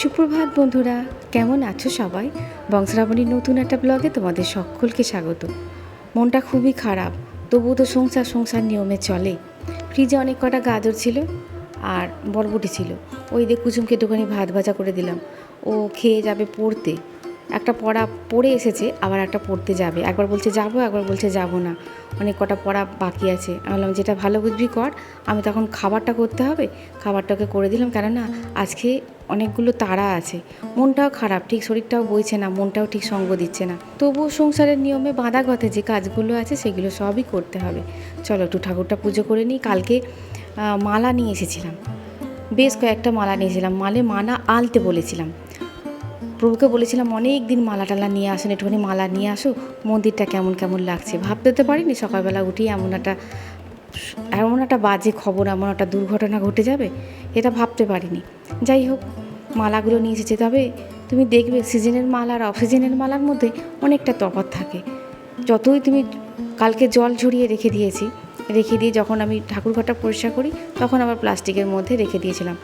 সুপ্রভাত বন্ধুরা, কেমন আছো সবাই? বংশরাবণীর নতুন একটা ব্লগে তোমাদের সকলকে স্বাগত। মনটা খুবই খারাপ, তবুও তো সংসার সংসার নিয়মে চলে। ফ্রিজে অনেক কটা গাজর ছিল আর বরবটি ছিল। ওই দিয়ে কুচুমকে একটুখানি ভাত ভাজা করে দিলাম। ও খেয়ে যাবে পড়তে। একটা পড়া পড়ে এসেছে, আবার একটা পড়তে যাবে। একবার বলছে যাব, একবার বলছে যাব না। অনেক কটা পড়া বাকি আছে। আমি বললাম, যেটা ভালো বুঝবি কর। আমি তখন খাবারটা করতে হবে। খাবারটাকে করে দিলাম। কেননা আজকে অনেকগুলো তাড়া আছে। মনটাও খারাপ। ঠিক শরীরটাও বইছে না। মনটাও ঠিক সঙ্গ দিচ্ছে না। তবুও সংসারের নিয়মে বাঁধা কথা যে কাজগুলো আছে, সেগুলো সবই করতে হবে। চলো একটু ঠাকুরটা পুজো করে নিই। কালকে মালা নিয়ে এসেছিলাম। বেশ কয়েকটা মালা নিয়েছিলাম। মালে মালা আলতে বলেছিলাম। প্রভুকে বলেছিলাম, অনেক দিন মালা টালা নিয়ে আসেন, একটুখানি মালা নিয়ে আসো। মন্দিরটা কেমন কেমন লাগছে? ভাবতে তো পারিনি, সকালবেলা উঠেই এমন একটা এমন একটা বাজে খবর, এমন একটা দুর্ঘটনা ঘটে যাবে এটা ভাবতে পারিনি। যাই হোক, মালাগুলো নিয়ে এসেছে। তবে তুমি দেখবে, সিজনের মালা আর অফ সিজনের মালার মধ্যে অনেকটা তফাৎ থাকে। যতই তুমি কালকে জল ঝরিয়ে রেখে দিয়েছি রেখে দিয়ে যখন আমি ঠাকুরঘরটা পরিষ্কার করি, তখন আবার প্লাস্টিকের মধ্যে রেখে দিয়েছিলাম।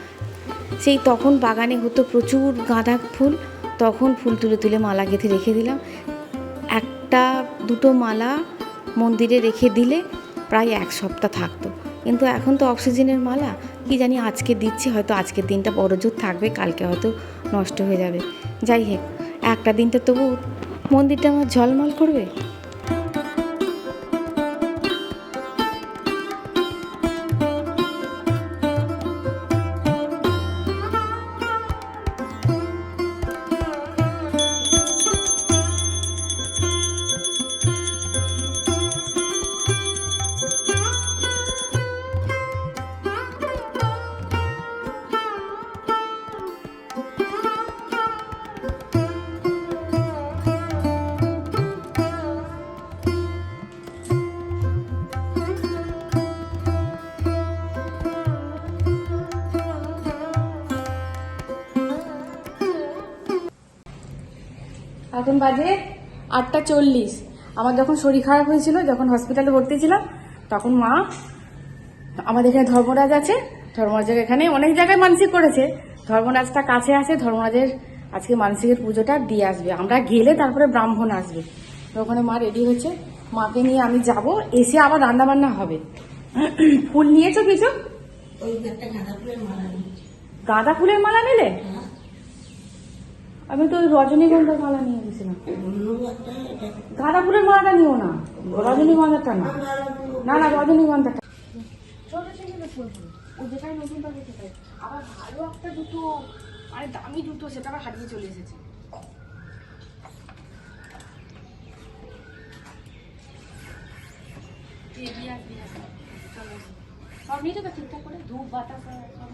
সেই তখন বাগানে হতো প্রচুর গাঁদা ফুল, তখন ফুল তুলে তুলে মালা গেঁথে রেখে দিলাম। একটা, দুটো মালা মন্দিরে রেখে দিলে প্রায় এক সপ্তাহ থাকতো। কিন্তু এখন তো অক্সিজেনের মালা, কি জানি আজকে দিচ্ছি, হয়তো আজকের দিনটা বড় জোর থাকবে, কালকে হয়তো নষ্ট হয়ে যাবে। যাই হোক, একটা দিনটা তবু মন্দিরটা আমার ঝলমল করবে। এখন বাজে আটটা চল্লিশ। আমার যখন শরীর খারাপ হয়েছিল যখন হসপিটালে ভর্তি ছিলাম তখন মা আমাদের এখানে ধর্মরাজ আছে। ধর্মরাজের এখানে অনেক জায়গায় মানসিক করেছে। ধর্মরাজটা কাছে আছে ধর্মরাজের আজকে মানসিকের পুজোটা দিয়ে আসবে। আমরা গেলে তারপরে ব্রাহ্মণ আসবে। তো ওখানে মা রেডি হয়েছে। মাকে নিয়ে আমি যাব এসে আবার রান্না বান্না হবে। ফুল নিয়েছো কিছু? গাঁদা ফুলের মালা নিই। গাঁদা ফুলের মালা নিলে? আমি তো রজনীগন্ধার মালা নিয়ে গেছিলাম। গাঁদা ফুলের মালাটা নিও না। রজনীগন্ধাটা না। না না রজনীগন্ধাটা ছোট ও আবার ভালো একটা দুটো মানে দামি আবার হারিয়ে চলে এসেছে। সব ঠিকঠাক করে। ধূপ, বাতাস, সব।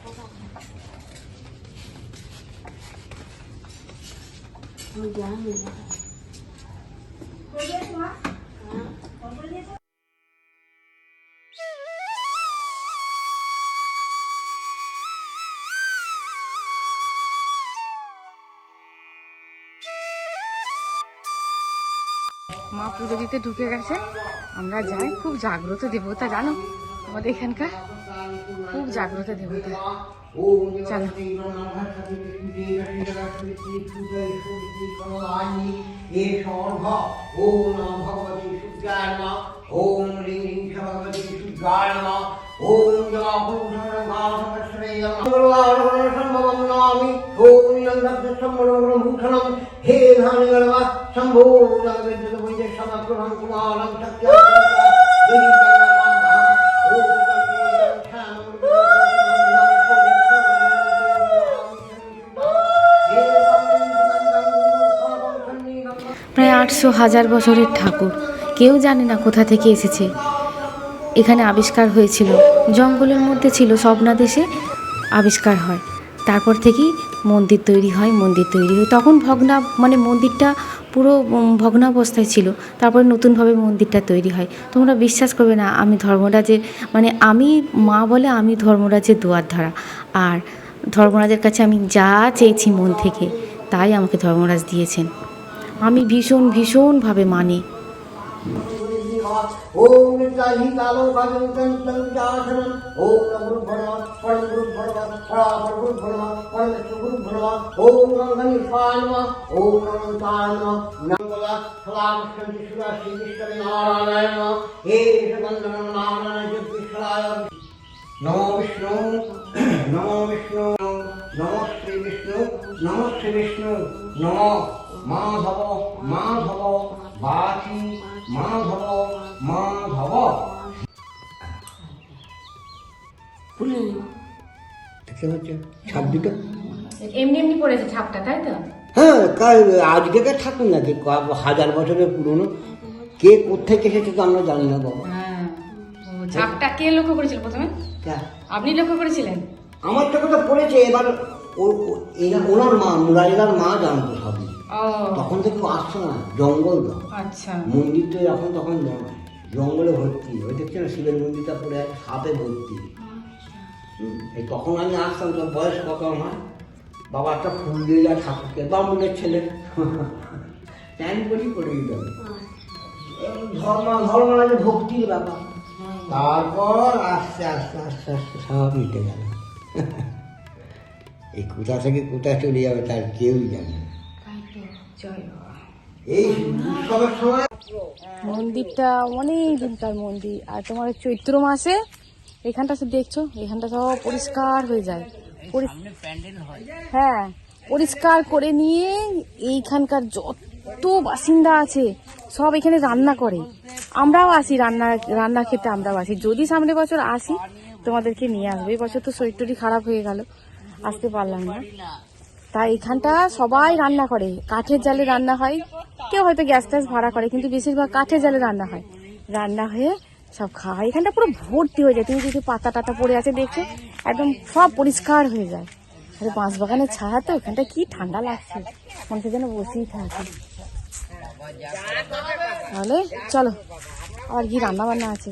মা পুজো দিতে ঢুকে গেছে। আমরা যাই খুব জাগ্রত দেবতা জানো? আমাদের এখানকার খুব জাগ্রত দেবতা। চলো। ওম রিং রিং ভগবতী সূর্যায় নমঃ ওম জমাপুরুষামি ওম নিরন্তরম্ভূষণম হে ধানগর্ভা শম্ভো নগবেদ্য বৈদ্য আটশো হাজার বছরের ঠাকুর। কেউ জানে না কোথা থেকে এসেছে। এখানে আবিষ্কার হয়েছিল। জঙ্গলের মধ্যে ছিল স্বপ্নাদেশে আবিষ্কার হয়। তারপর থেকেই মন্দির তৈরি হয়, মন্দির তৈরি হয়। তখন ভগ্না মানে মন্দিরটা পুরো ভগ্নাবস্থায় ছিল। তারপরে নতুনভাবে মন্দিরটা তৈরি হয়। তোমরা বিশ্বাস করবে না, আমি ধর্মরাজের মানে আমি, মা বলে আমি ধর্মরাজের দুয়ার ধরা। আর ধর্মরাজের কাছে আমি যা চেয়েছি মন থেকে, তাই আমাকে ধর্মরাজ দিয়েছেন। আমি ভীষণ ভীষণভাবে মানি। নমো বিষ্ণু নমো বিষ্ণু নমো শ্রী বিষ্ণু নমো শ্রী বিষ্ণু নমো মাধব মাধব বাচি মাধব মাধব। খুলে নিব দেখতে পাচ্ছেন? ছাপ দুটো? এমনি এমনি পড়েছে ছাপটা তাই তো? হ্যাঁ কাল আজকেকার ঠাকুর নাকি ক- হাজার বছরের পুরনো। কে কোথেকে এসেছে তো আমরা জানি না বাবা। হ্যাঁ ছাপটা কে লক্ষ্য করেছিল প্রথমে? আপনি লক্ষ্য করেছিলেন? আমার চোখে তো পড়েছে এবার ওনার মা মুরারিলার মা জানতো সবই। তখন থেকে আসতো না জঙ্গল তো। আচ্ছা। মন্দির তো এখন তখন জ- জঙ্গলে ভর্তি। ওই দেখছে না শিবের মন্দিরটা পড়ে সাপে ভর্তি। হুম, এই তখন আমি আসতাম তো বয়স কত আমার? বাবা একটা ফুল দিয়ে যায় ঠাকুরকে বামুনের ছেলে। প্যান করি করে হবে ধর্ম ধর্ম মানে ভক্তির ব্যাপার। তারপর আস্তে আস্তে আস্তে আস্তে সব মিটে গেল। এই কোথা থেকে কোথায় চলে যাবে তার কেউই জানে না জয় বাবা এই উৎসবের সময় মন্দিরটা অনেক দিনকার মন্দির। আর তোমার চৈত্র মাসে এখানটা সব দেখছ? এখানটা সব পরিষ্কার হয়ে যায়। পরি- হ্যাঁ। পরিষ্কার করে নিয়ে এইখানকার যত বাসিন্দা আছে সব এখানে রান্না করে। আমরাও আসি রান্না রান্না খেতে আমরাও আসি। যদি সামনে বছর আসি তোমাদেরকে নিয়ে আসব। এই বছর তো শরীরটরি খারাপ হয়ে গেল। আসতে পারলাম না। তাই এখানটা সবাই রান্না করে। কাঠের জালে রান্না হয়। কেউ হয়তো গ্যাস ট্যাস ভাড়া করে, কিন্তু বেশিরভাগ কাঠের জালে রান্না হয়। রান্না হয়ে সব খাওয়া এখানটা পুরো ভর্তি হয়ে যায়। তুমি যদি পাতা টাতা পড়ে আছে দেখছ, একদম সব পরিষ্কার হয়ে যায়। আরে বাঁশ বাগানের ছায়া তো, এখানটা কি ঠান্ডা লাগছে। মনে যেন বসেই থাকে। তাহলে চলো, আর কি রান্না বান্না আছে?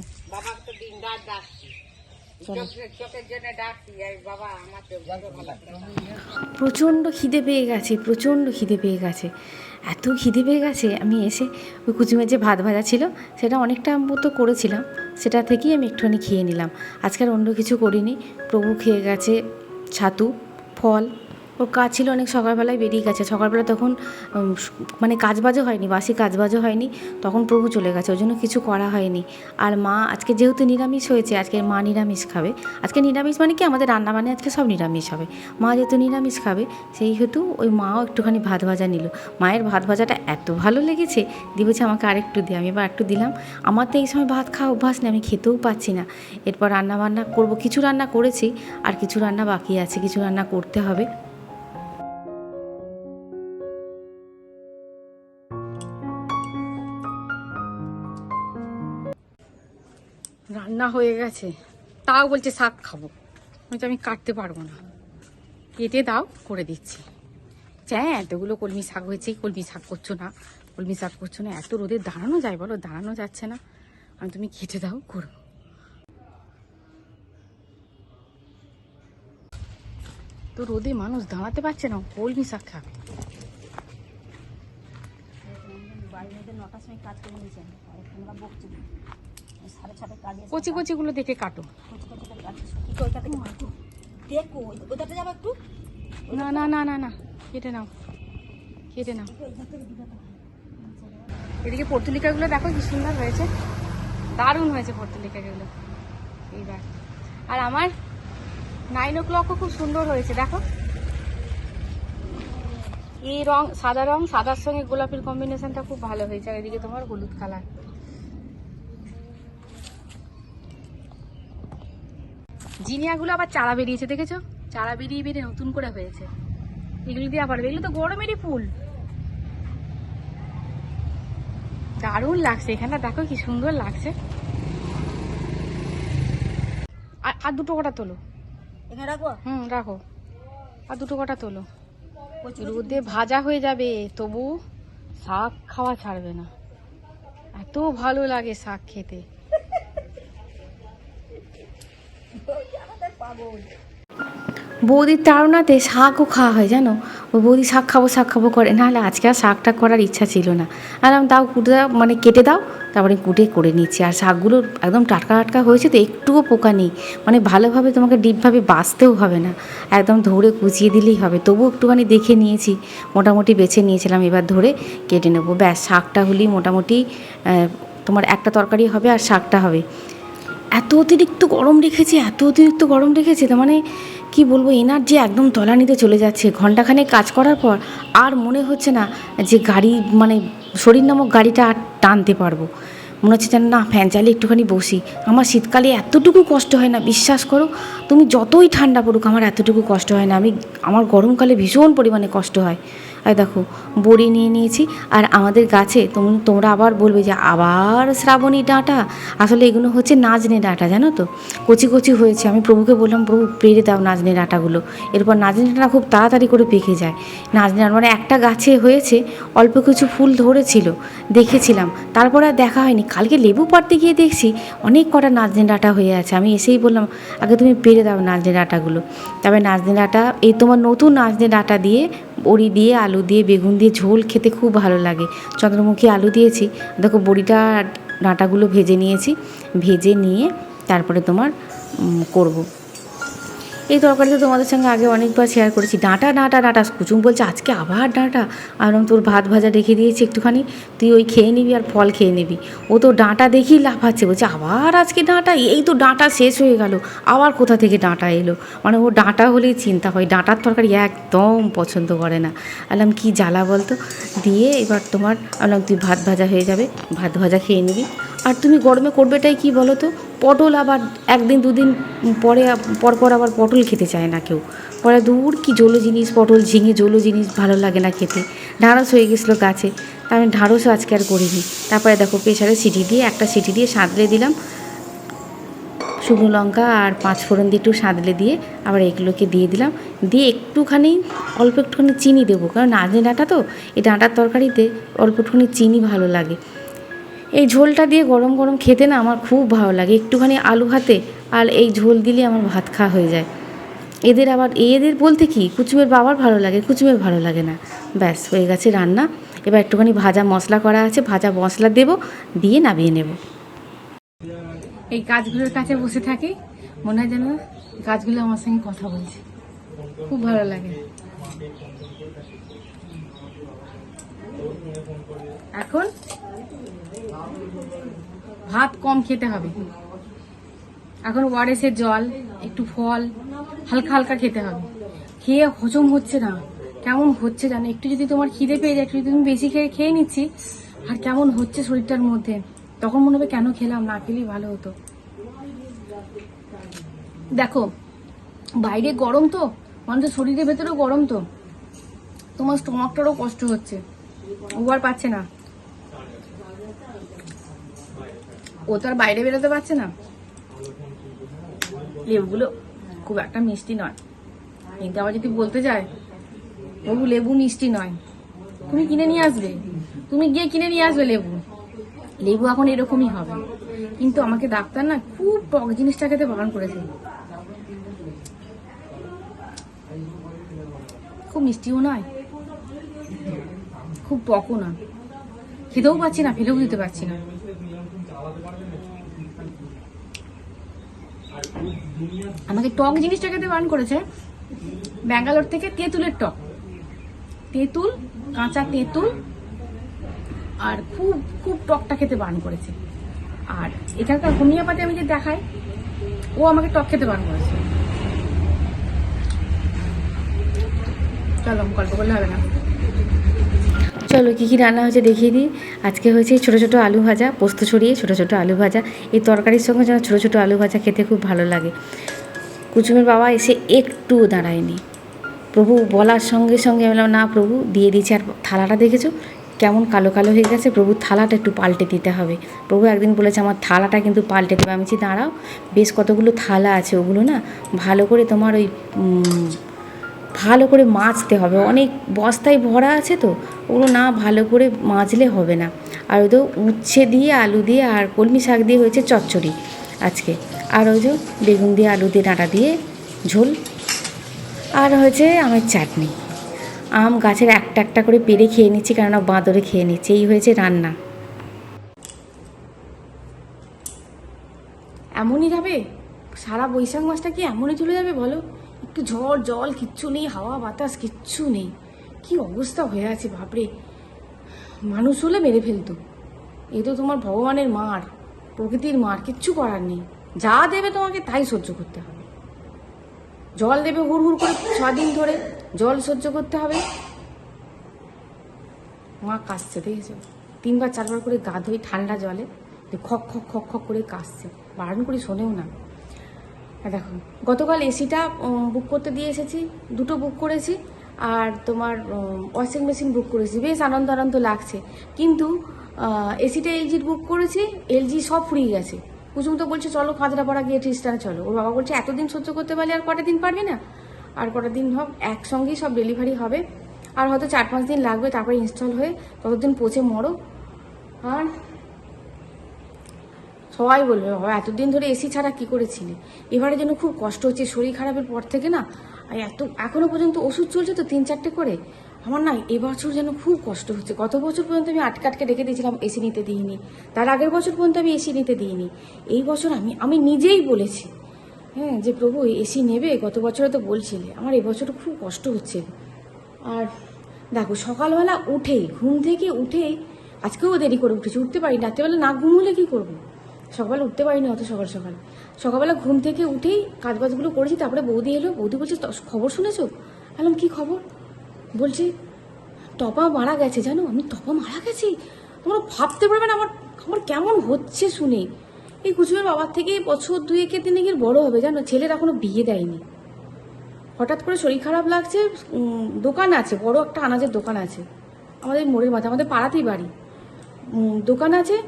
প্রচণ্ড খিদে পেয়ে গেছে প্রচণ্ড খিদে পেয়ে গেছে। এত খিদে পেয়ে গেছে আমি এসে ওই কুচুমের যে ভাত ভাজা ছিল সেটা অনেকটা মতো করেছিলাম সেটা থেকেই আমি একটুখানি খেয়ে নিলাম। আজকাল অন্য কিছু করিনি প্রভু খেয়ে গেছে ছাতু ফল ওর কাজ ছিল অনেক সকালবেলায় বেরিয়ে গেছে। সকালবেলা তখন মানে কাজবাজও হয়নি, বাসি কাজবাজও হয়নি, তখন প্রভু চলে গেছে ওই জন্য কিছু করা হয়নি। আর মা আজকে যেহেতু নিরামিষ হয়েছে, আজকে মা নিরামিষ খাবে। আজকে নিরামিষ মানে কি? আমাদের রান্না বান্না আজকে সব নিরামিষ হবে। মা যেহেতু নিরামিষ খাবে, সেই হেতু ওই মাও একটুখানি ভাত ভাজা নিল। মায়ের ভাত ভাজাটা এত ভালো লেগেছে দিয়ে বলছে আমাকে আরেকটু দিয়ে আমি এবার একটু দিলাম। আমার তো এই সময় ভাত খাওয়া অভ্যাস নেই, আমি খেতেও পাচ্ছি না। এরপর রান্না বান্না করব, কিছু রান্না করেছি, আর কিছু রান্না বাকি আছে, কিছু রান্না করতে হবে। রান্না হয়ে গেছে, তাও বলছে শাক খাব। বলছে, আমি কাটতে পারব না। কেটে দাও, করে দিচ্ছি। হ্যাঁ এতগুলো কলমি শাক হয়েছে, কলমি শাক করছ না। কলমি শাক করছ না, এত রোদে দাঁড়ানো যায় বলো, দাঁড়ানো যাচ্ছে না। আমি তুমি কেটে দাও, করো। তো রোদে মানুষ দাঁড়াতে পারছে না, কলমি শাক খাবে। কচি কচিগুলো দেখে কাটো। দেখো ওটাতে যাব একটু? না না না না না কেটে নাও কেটে নাও। এদিকে পর্তুলিকাগুলো দেখো কি সুন্দর হয়েছে। দারুণ হয়েছে পর্তুলিকাগুলো। এইবার। আর আমার নাইন ও ক্লকও খুব সুন্দর হয়েছে দেখো। এই রং সাদা রং সাদার সঙ্গে গোলাপের কম্বিনেশনটা খুব ভালো হয়েছে। আর এদিকে তোমার হলুদ কালার জিনিয়াগুলো আবার চারা বেরিয়েছে দেখেছ? চারা বেরিয়ে বেরিয়ে নতুন করে হয়েছে। এগুলো দিয়ে আবার এগুলো তো গরমেরই ফুল। দারুণ লাগছে এখানটা দেখো কি সুন্দর লাগছে। আর দুটো কটা তোলো। এখানে রাখব? হুম রাখো। আর দুটো কটা তোলো। রোদে ভাজা হয়ে যাবে তবু শাক খাওয়া ছাড়বে না। এত ভালো লাগে শাক খেতে। বৌদির তাড়নাতে শাকও খাওয়া হয়, জানো? ও বৌদি শাক খাব শাক খাব করে। নাহলে আজকে আর শাকটা করার ইচ্ছা ছিল না। আর আমি দাও কুটে দাও মানে কেটে দাও, তারপরে কুটে করে নিচ্ছি। আর শাকগুলো একদম টাটকা টাটকা হয়েছে তো একটুও পোকা নেই। মানে ভালোভাবে তোমাকে ডিপভাবে বাঁচতেও হবে না। একদম ধরে কুচিয়ে দিলেই হবে। তবু একটুখানি দেখে নিয়েছি। মোটামুটি বেছে নিয়েছিলাম এবার ধরে কেটে নেব। ব্যাস, শাকটা হলেই মোটামুটি তোমার একটা তরকারি হবে আর শাকটা হবে। এত অতিরিক্ত গরম রেখেছে, এত অতিরিক্ত গরম রেখেছে, তার মানে কি বলব এনার্জি একদম তলানিতে চলে যাচ্ছে। ঘন্টাখানেক কাজ করার পর আর মনে হচ্ছে না যে গাড়ি মানে শরীর নামক গাড়িটা আর টানতে পারব। মনে হচ্ছে যেন না ফ্যান চালিয়ে একটুখানি বসি। আমার শীতকালে এতটুকু কষ্ট হয় না, বিশ্বাস করো, তুমি যতই ঠান্ডা পড়ুক, আমার এতটুকু কষ্ট হয় না। আমি, আমার গরমকালে ভীষণ পরিমাণে কষ্ট হয়। আর দেখো, বড়ি নিয়ে নিয়েছি, আর আমাদের গাছে তুমি, তোমরা আবার বলবে যে, আবার শ্রাবণী ডাঁটা। আসলে এগুলো হচ্ছে নাজনে ডাঁটা, জানো তো? কচি কচি হয়েছে। আমি প্রভুকে বললাম, প্রভু, পেরে দাও নাজনে ডাঁটাগুলো। এরপর নাজনে ডাঁটা খুব তাড়াতাড়ি করে পেকে যায়। নাজনে মানে একটা গাছে হয়েছে, অল্প কিছু ফুল ধরেছিল, দেখেছিলাম। তারপরে আর দেখা হয়নি। কালকে লেবু পাড়তে গিয়ে দেখছি, অনেক কটা নাজনে ডাঁটা হয়ে আছে। আমি এসেই বললাম, আগে তুমি পেরে দাও নাজনে ডাঁটাগুলো। তবে নাজনে ডাঁটা, এই তোমার নতুন নাজনে ডাঁটা দিয়ে বড়ি দিয়ে, আলু দিয়ে, বেগুন দিয়ে, ঝোল খেতে খুব ভালো লাগে। চন্দ্রমুখী আলু দিয়েছি। দেখো, বড়িটা ডাঁটাগুলো ভেজে নিয়েছি। ভেজে নিয়ে তারপরে তোমার করব। এই তরকারিটা তোমাদের সঙ্গে আগে অনেকবার শেয়ার করেছি। ডাঁটা ডাঁটা ডাঁটা। কুচুম বলছে, আজকে আবার ডাঁটা? আর তোর ভাত ভাজা রেখে দিয়েছি একটুখানি। তুই ওই খেয়ে নিবি আর ফল খেয়ে নিবি। ও তো ডাঁটা দেখেই লাফাচ্ছে বলছে, আবার আজকে ডাঁটা? এই তো ডাঁটা শেষ হয়ে গেল। আবার কোথা থেকে ডাঁটা এলো? মানে ও ডাঁটা হলেই চিন্তা হয়। ডাঁটার তরকারি একদম পছন্দ করে না। আলাম, কি জ্বালা বলতো? দিয়ে এবার তোমার, আলাম, তুই ভাত ভাজা হয়ে যাবে। ভাত ভাজা খেয়ে নিবি। আর তুমি গরমে করবেটাই কি বলো তো পটল আবার একদিন, দুদিন পরে পর পর আবার পটল খেতে চায় না কেউ। পরে দূর কি জলো জিনিস পটল ঝিঙে জলো জিনিস ভালো লাগে না খেতে। ঢাঁড়স হয়ে গেছিল গাছে। তা আমি ঢাঁড়সও আজকে আর করিনি। তারপরে দেখো প্রেশারে সিটি দিয়ে একটা সিটি দিয়ে সাঁতলে দিলাম। শুকনো লঙ্কা আর পাঁচ ফোড়ন দিয়ে একটু সাঁতলে দিয়ে আবার এগুলোকে দিয়ে দিলাম। দিয়ে একটুখানি, অল্প একটুখানি চিনি দেবো। কারণ নাজনে ডাঁটা তো, এই ডাঁটার তরকারিতে অল্প একটুখানি চিনি ভালো লাগে। এই ঝোলটা দিয়ে গরম গরম খেতে না আমার খুব ভালো লাগে। একটুখানি আলু ভাতে আর এই ঝোল দিলে আমার ভাত খাওয়া হয়ে যায়। এদের আবার, এদের বলতে কি, কুচুমের বাবার ভালো লাগে, কুচুমের ভালো লাগে না। ব্যাস, হয়ে গেছে রান্না। এবার একটুখানি ভাজা মশলা করা আছে, ভাজা মশলা দেবো, দিয়ে নামিয়ে নেব। এই গাছগুলোর কাছে বসে থাকি, মনে হয় যেন গাছগুলো আমার সঙ্গে কথা বলছে। খুব ভালো লাগে। এখন ভাত কম খেতে হবে। এখন ওয়ারেসের জল, একটু ফল, হালকা হালকা খেতে হবে। খেয়ে হজম হচ্ছে না। কেমন হচ্ছে জানো? একটু যদি তোমার খিদে পেয়ে যায়, একটু যদি তুমি বেশি খেয়ে খেয়ে নিচ্ছি, আর কেমন হচ্ছে শরীরটার মধ্যে? তখন মনে হবে কেন খেলাম? না খেলেই ভালো হতো। দেখো, বাইরে গরম তো মানুষের শরীরের ভেতরেও গরম তো। তোমার স্টমাকটারও কষ্ট হচ্ছে। ও আর পাচ্ছে না। ও তো আর বাইরে বেরোতে পারছে না। লেবুগুলো খুব একটা মিষ্টি নয়। কিন্তু আবার যদি বলতে যায়, বাবু, লেবু মিষ্টি নয়। তুমি কিনে নিয়ে আসবে? তুমি গিয়ে কিনে নিয়ে আসবে লেবু? লেবু এখন এরকমই হবে। কিন্তু আমাকে ডাক্তার না খুব টক জিনিসটা খেতে বারণ করেছে। খুব মিষ্টিও নয়, খুব টকও না খেতেও পাচ্ছি না, ফেলেও দিতে পারছি না। আমাকে টক জিনিসটা খেতে বারণ করেছে। ব্যাঙ্গালোর থেকে তেঁতুলের টক। তেঁতুল, কাঁচা তেঁতুল, আর খুব খুব টকটা খেতে বারণ করেছে। আর এখানকার হোমিওপ্যাথি আমি যে দেখাই, ও আমাকে টক খেতে বারণ করেছে। চলো, গল্প করলে হবে না। চলো কী কী রান্না হয়েছে দেখিয়ে দিই। আজকে হয়েছে ছোটো ছোটো আলু ভাজা, পোস্ত ছড়িয়ে ছোটো ছোটো আলু ভাজা। এই তরকারির সঙ্গে যেন ছোটো ছোটো আলু ভাজা খেতে খুব ভালো লাগে। কুচুমের বাবা এসে একটুও দাঁড়ায়নি। প্রভু বলার সঙ্গে সঙ্গে আমি না প্রভু, দিয়ে দিয়েছি। আর থালাটা দেখেছ? কেমন কালো কালো হয়ে গেছে। প্রভু থালাটা একটু পাল্টে দিতে হবে। প্রভু একদিন বলেছে, আমার থালাটা কিন্তু পাল্টে দেবে। আমি বলছি, দাঁড়াও, বেশ কতগুলো থালা আছে। ওগুলো না ভালো করে তোমার ওই ভালো করে মাজতে হবে। অনেক বস্তায় ভরা আছে তো, ওগুলো না ভালো করে মাজলে হবে না। আর ওই তো উচ্ছে দিয়ে আলু দিয়ে আর কলমি শাক দিয়ে হয়েছে চচ্চড়ি আজকে। আর ওই যে বেগুন দিয়ে আলু দিয়ে ডাঁটা দিয়ে ঝোল। আর হয়েছে আমের চাটনি। আম গাছের একটা একটা করে পেরে খেয়ে নিচ্ছি, কেননা বাঁদরে খেয়ে নিচ্ছে। এই হয়েছে রান্না। এমনই যাবে? সারা বৈশাখ মাসটা কি এমনই চলে যাবে বলো? ঝড়, জল, কিচ্ছু নেই, হাওয়া, বাতাস, কিচ্ছু নেই। কি অবস্থা হয়ে আছে, বাপরে। মানুষ হলে মেরে ফেলতো। এ তো তোমার ভগবানের মার, প্রকৃতির মার, কিচ্ছু করার নেই। যা দেবে তোমাকে তাই সহ্য করতে হবে। জল দেবে হুড় হুড় করে ছদিন ধরে, জল সহ্য করতে হবে। মা কাশছে দেখেছ? তিনবার, চারবার করে গা ধুই ঠান্ডা জলে খক খক খক খক করে কাশছে বারণ করে শোনেও না। দেখো, গতকাল এসিটা বুক করতে দিয়ে এসেছি, দুটো বুক করেছি, আর তোমার ওয়াশিং মেশিন বুক করেছি, বেশ আনন্দ আনন্দ লাগছে। কিন্তু এসিটা এলজির বুক করেছি এলজি সব ফুরিয়ে গেছে। কুসুম তো বলছে, চলো খাদরাপাড়া গিয়ে ট্রিস্টানে চলো। ওর বাবা বলছে, এতদিন সহ্য করতে পারলে, আর কটা দিন পারবি না? আর কটা দিন হব একসঙ্গেই সব ডেলিভারি হবে। আর হয়তো চার পাঁচ দিন লাগবে, তারপরে ইনস্টল হয়ে ততদিন পচে মরো। আর সবাই বলবে বাবা এতদিন ধরে এসি ছাড়া কি করেছিলে এবারে যেন খুব কষ্ট হচ্ছে, শরীর খারাপের পর থেকে না? আর এত, এখনও পর্যন্ত ওষুধ চলছে তো তিন চারটে করে? আমার না এবছর যেন খুব কষ্ট হচ্ছে। গত বছর পর্যন্ত আমি আটকে আটকে রেখে দিয়েছিলাম এসি নিতে দিইনি। তার আগের বছর পর্যন্ত আমি এসি নিতে দিইনি। এই বছর আমি আমি নিজেই বলেছি হ্যাঁ যে প্রভু এসি নেবে, গত বছরে তো বলছিলে। আমার এবছর খুব কষ্ট হচ্ছে। আর দেখো, সকালবেলা উঠেই, ঘুম থেকে উঠেই, আজকেও দেরি করে উঠেছি, উঠতে পারি রাত্রেবেলা না ঘুমলে কি করব? সকালে উঠতে পারিনি অত সকাল সকাল। সকালবেলা ঘুম থেকে উঠেই কাজবাজগুলো করেছি, তারপরে বৌদি এলো, বৌদি বলছে, "ত- খবর শুনেছো? বললাম, কি খবর? বলছে, টপা মারা গেছে, জানো? আমি টপা মারা গেছি? তোমরা ভাবতে পারবে না আমার আমার কেমন হচ্ছে শুনে। এই কুসুমের বাবার থেকে বছর দুয়েকের দিনে গিয়ে বড় হবে, জানো? ছেলের এখনও বিয়ে দেয়নি। হঠাৎ করে শরীর খারাপ লাগছে দোকান আছে, বড় একটা আনাজের দোকান আছে। আমাদের মোড়ের মাথায়, আমাদের পাড়াতেই বাড়ি। দোকান আছে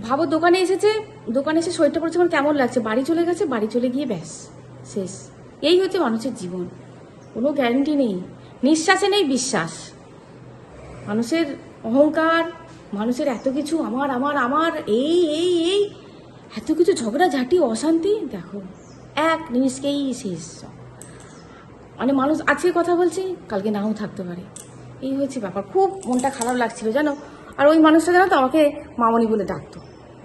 ভাবো, দোকানে এসেছে, দোকানে এসে শরীরটা পড়েছে কেমন লাগছে? বাড়ি চলে গেছে, বাড়ি চলে গিয়ে ব্যাস, শেষ। এই হচ্ছে মানুষের জীবন। কোনো গ্যারেন্টি নেই। নিঃশ্বাসে নেই বিশ্বাস। মানুষের অহংকার, মানুষের এত কিছু, আমার আমার আমার, এই এই এই, এত কিছু ঝগড়াঝাটি অশান্তি, দেখো, এক নিমিষকেই শেষ মানে মানুষ আজকে কথা বলছে, কালকে নাও থাকতে পারে। এই হচ্ছে ব্যাপার। খুব মনটা খারাপ লাগছিল, জানো? আর ওই মানুষটা জানো তো আমাকে মামনি বলে ডাকতো।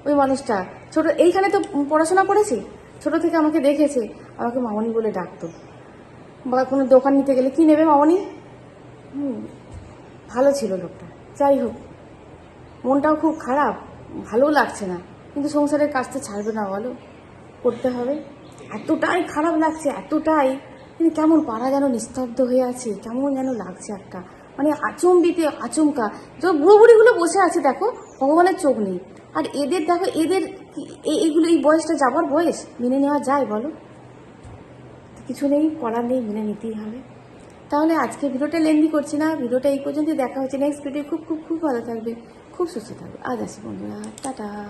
ওই মানুষটা, ছোট, এইখানে তো পড়াশোনা করেছে, ছোট থেকে আমাকে দেখেছে, আমাকে মামনি বলে ডাকতো। বা কোনো দোকান নিতে গেলে কি নেবে মামনি? হুম, ভালো ছিল লোকটা। যাই হোক, মনটাও খুব খারাপ ভালো লাগছে না। কিন্তু সংসারের কাজটা ছাড়বে না বলো, করতে হবে। এতটাই খারাপ লাগছে, এতটাই। কিন্তু কেমন পাড়া যেন নিস্তব্ধ হয়ে আছে, কেমন যেন লাগছে একটা। মানে আচম্বিতে, আচমকা। যে বুড়োবুড়িগুলো বসে আছে, দেখো। ভগবানের চোখ নেই। আর এদের, দেখো, এদের এইগুলো এই বয়সটা যাবার বয়স? মেনে নেওয়া যায়, বলো। কিছু নেই, করার নেই, মেনে নিতেই হবে। তাহলে আজকে ভিডিওটা লেন্দি করছি না। ভিডিওটা এই পর্যন্তই, দেখা হচ্ছে নেক্সট ভিডিও খুব খুব খুব ভালো থাকবে। খুব সুস্থ থাকবে। আজ আসি, বন্ধুরা। টাটা।